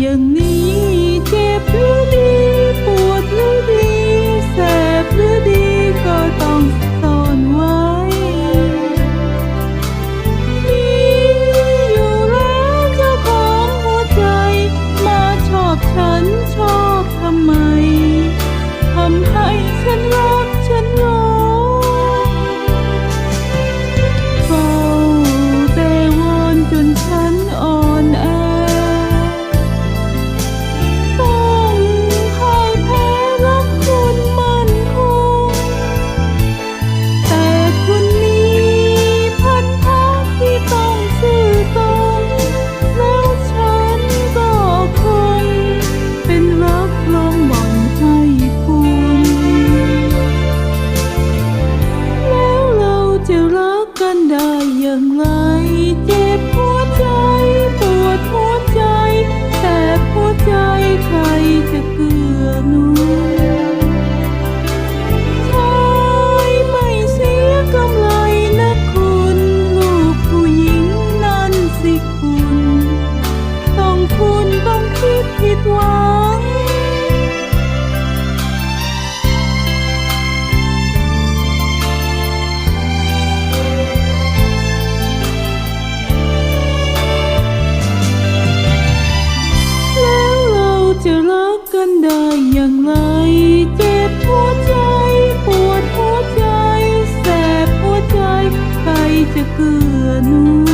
อย่างนี้เจ็บหรือดี 答应了 อย่างไรเจ็บหัวใจ ปวดหัวใจ แสบหัวใจ ใครจะเกื้อนู